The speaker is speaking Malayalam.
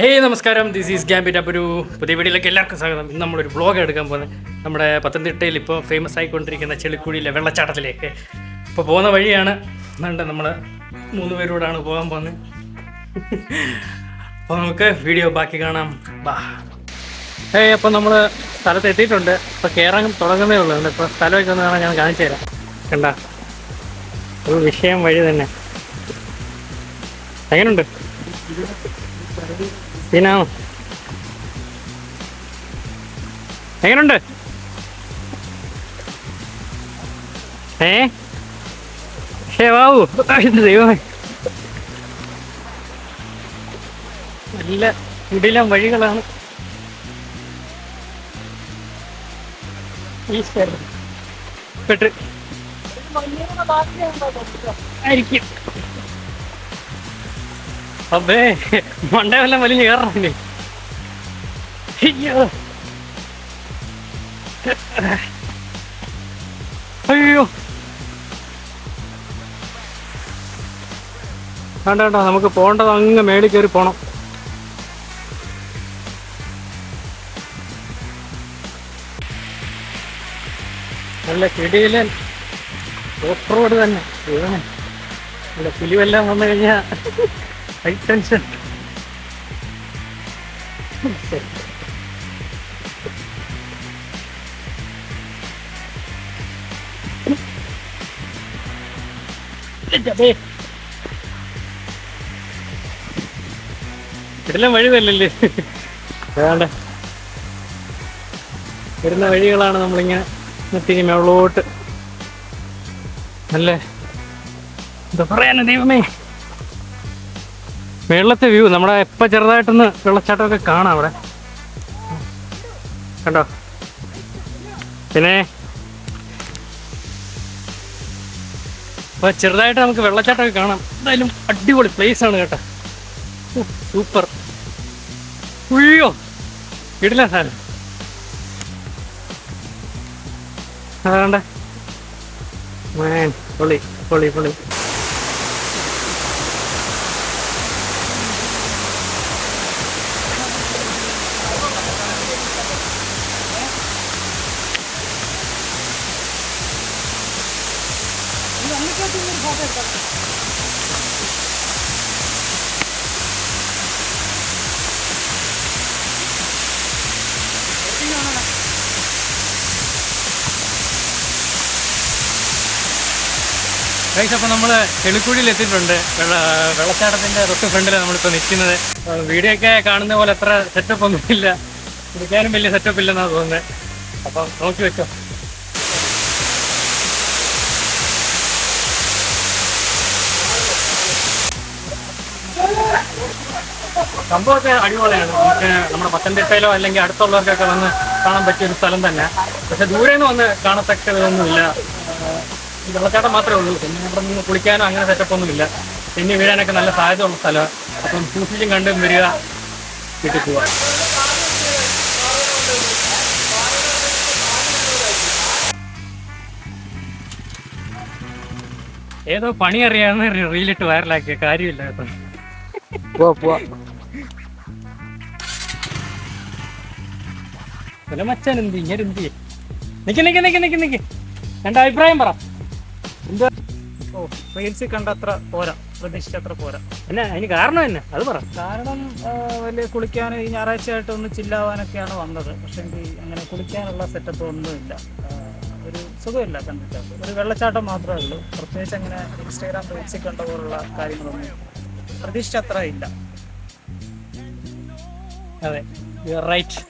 ഹേയ് നമസ്കാരം. ദിസ് ഈസ് ഗ്യാമ്പി അപ്പോൾ ഒരു പുതിയ വീഡിയോയിലേക്ക് എല്ലാവർക്കും സ്വാഗതം. ഇന്ന് നമ്മളൊരു വ്ളോഗ് എടുക്കാൻ പോകുന്നത് നമ്മുടെ പത്തനംതിട്ടയിൽ ഇപ്പോൾ ഫേമസ് ആയിക്കൊണ്ടിരിക്കുന്ന ചെളിക്കുഴിയിലെ വെള്ളച്ചാട്ടത്തിലേക്ക്. ഇപ്പോൾ പോകുന്ന വഴിയാണ്. എന്നിട്ട് നമ്മൾ മൂന്ന് പേരോടാണ് പോകാൻ പോകുന്നത്. അപ്പോൾ നമുക്ക് വീഡിയോ ബാക്കി കാണാം. ബാ. ഏയ് അപ്പോൾ നമ്മൾ സ്ഥലത്ത് എത്തിയിട്ടുണ്ട്. ഇപ്പോൾ കയറാൻ തുടങ്ങുന്നേ ഉള്ളൂ. ഇപ്പോൾ സ്ഥലമൊക്കെ ഒന്ന് കാണാൻ ഞാൻ കാണിച്ചു തരാം. കണ്ട? ഒരു വിഷയം വഴി തന്നെ. എങ്ങനെയുണ്ട് സീനാണോ എങ്ങനുണ്ട്? ഏ? ഷേ വാവു. ദൈവമേ. നല്ല ഇടിലം വഴികളാണ്. പെട്ട്. ആയിരിക്കും. അബേ മണ്ട വല്ല വലിഞ്ഞ് അയ്യോ. വേണ്ട വേണ്ട നമുക്ക് പോകേണ്ടത് അങ്ങ് മേളിൽ കയറി പോണം. നല്ല കിടിയിൽ ഓഫ് റോഡ് തന്നെ. നല്ല പുലിവെല്ലാം വന്നു കഴിഞ്ഞാൽ ഹൈ ടെൻഷൻ ഇതെല്ലാം വഴി തല്ലല്ലേ വേണ്ട. വരുന്ന വഴികളാണ് നമ്മളിങ്ങനെ നിർത്തി മേളോട്ട് അല്ലേ? എന്താ പറയാനാ ദൈവമേ? വെള്ളത്തെ വ്യൂ നമ്മുടെ എപ്പോൾ ചെറുതായിട്ടൊന്ന് വെള്ളച്ചാട്ടമൊക്കെ കാണാം അവിടെ. കണ്ടോ? പിന്നെ അപ്പോൾ ചെറുതായിട്ട് നമുക്ക് വെള്ളച്ചാട്ടമൊക്കെ കാണാം. എന്തായാലും അടിപൊളി പ്ലേസ് ആണ് കേട്ടോ. സൂപ്പർ ഉയ്യോ ഇടില്ല സാധനം? അതാണ്ട് മാൻ പൊളി പൊളി പൊളി. ഗൈസ് അപ്പോൾ നമ്മൾ ചെളിക്കുഴിയിൽ എത്തിയിട്ടുണ്ട്. വെള്ള വെള്ളച്ചാട്ടത്തിന്റെ തൊട്ട് ഫ്രണ്ടിലാണ് നമ്മളിപ്പോൾ നിൽക്കുന്നത്. വീഡിയോ ഒക്കെ കാണുന്ന പോലെ അത്ര സെറ്റപ്പ് ഒന്നും ഇല്ല കുടിക്കാനും വലിയ സെറ്റപ്പ് ഇല്ലെന്നാണ് തോന്നുന്നത് അപ്പം നോക്കി വെച്ചോ. സംഭവമൊക്കെ അടിപൊളിയാണ്. നമുക്ക് നമ്മുടെ പത്തനംതിട്ടയിലോ അല്ലെങ്കിൽ അടുത്തുള്ളവർക്കൊക്കെ വന്ന് കാണാൻ പറ്റിയ ഒരു സ്ഥലം തന്നെ. പക്ഷെ ദൂരെ നിന്ന് വന്ന് കാണത്തക്കതൊന്നുമില്ല. വെള്ളച്ചാട്ടം മാത്രമേ ഉള്ളൂ. പിന്നെ ഇവിടെ നിന്ന് കുളിക്കാനോ അങ്ങനെ സെറ്റപ്പ് ഒന്നുമില്ല. പിന്നെ വീഴാനൊക്കെ നല്ല സാധ്യതയുള്ള സ്ഥലമാണ്. അപ്പം സൂക്ഷിച്ചും കണ്ടും വരിക വീട്ടിൽ പോവുക. ഏതോ പണി അറിയാവുന്ന റീലിട്ട് വൈറലാക്കിയ കാര്യമില്ല കേട്ടോ. പോവാ പോവാ. വല്ല മച്ചാൻ എന്ത് ഇങ്ങനെ എന്ത്? നിക്ക് നിക്ക് നിക്ക് നിക്ക് നിക്ക്. എന്റെ അഭിപ്രായം പറ. എന്താ? ഓ റീൽസ് കണ്ട അത്ര പോരാ. പ്രതീക്ഷിച്ച അത്ര പോരാ. എന്നാ അതിന് കാരണം എന്നാ? അത് പറ. കാരണം വലിയ കുളിക്കാൻ ഈ ഞായറാഴ്ച ആയിട്ട് ഒന്ന് ചില്ലാവാനൊക്കെയാണ് വന്നത്. പക്ഷെ അങ്ങനെ കുളിക്കാനുള്ള സെറ്റപ്പ് ഒന്നുമില്ല. ഒരു സുഖമില്ല കണ്ടിട്ട്. ഒരു വെള്ളച്ചാട്ടം മാത്രമേ ഉള്ളൂ. പ്രത്യേകിച്ച് അങ്ങനെ ഇൻസ്റ്റാഗ്രാം റീൽസിൽ കണ്ട പോലുള്ള കാര്യങ്ങളൊന്നും പ്രതീക്ഷിച്ച അത്ര ഇല്ല. അതെ റൈറ്റ്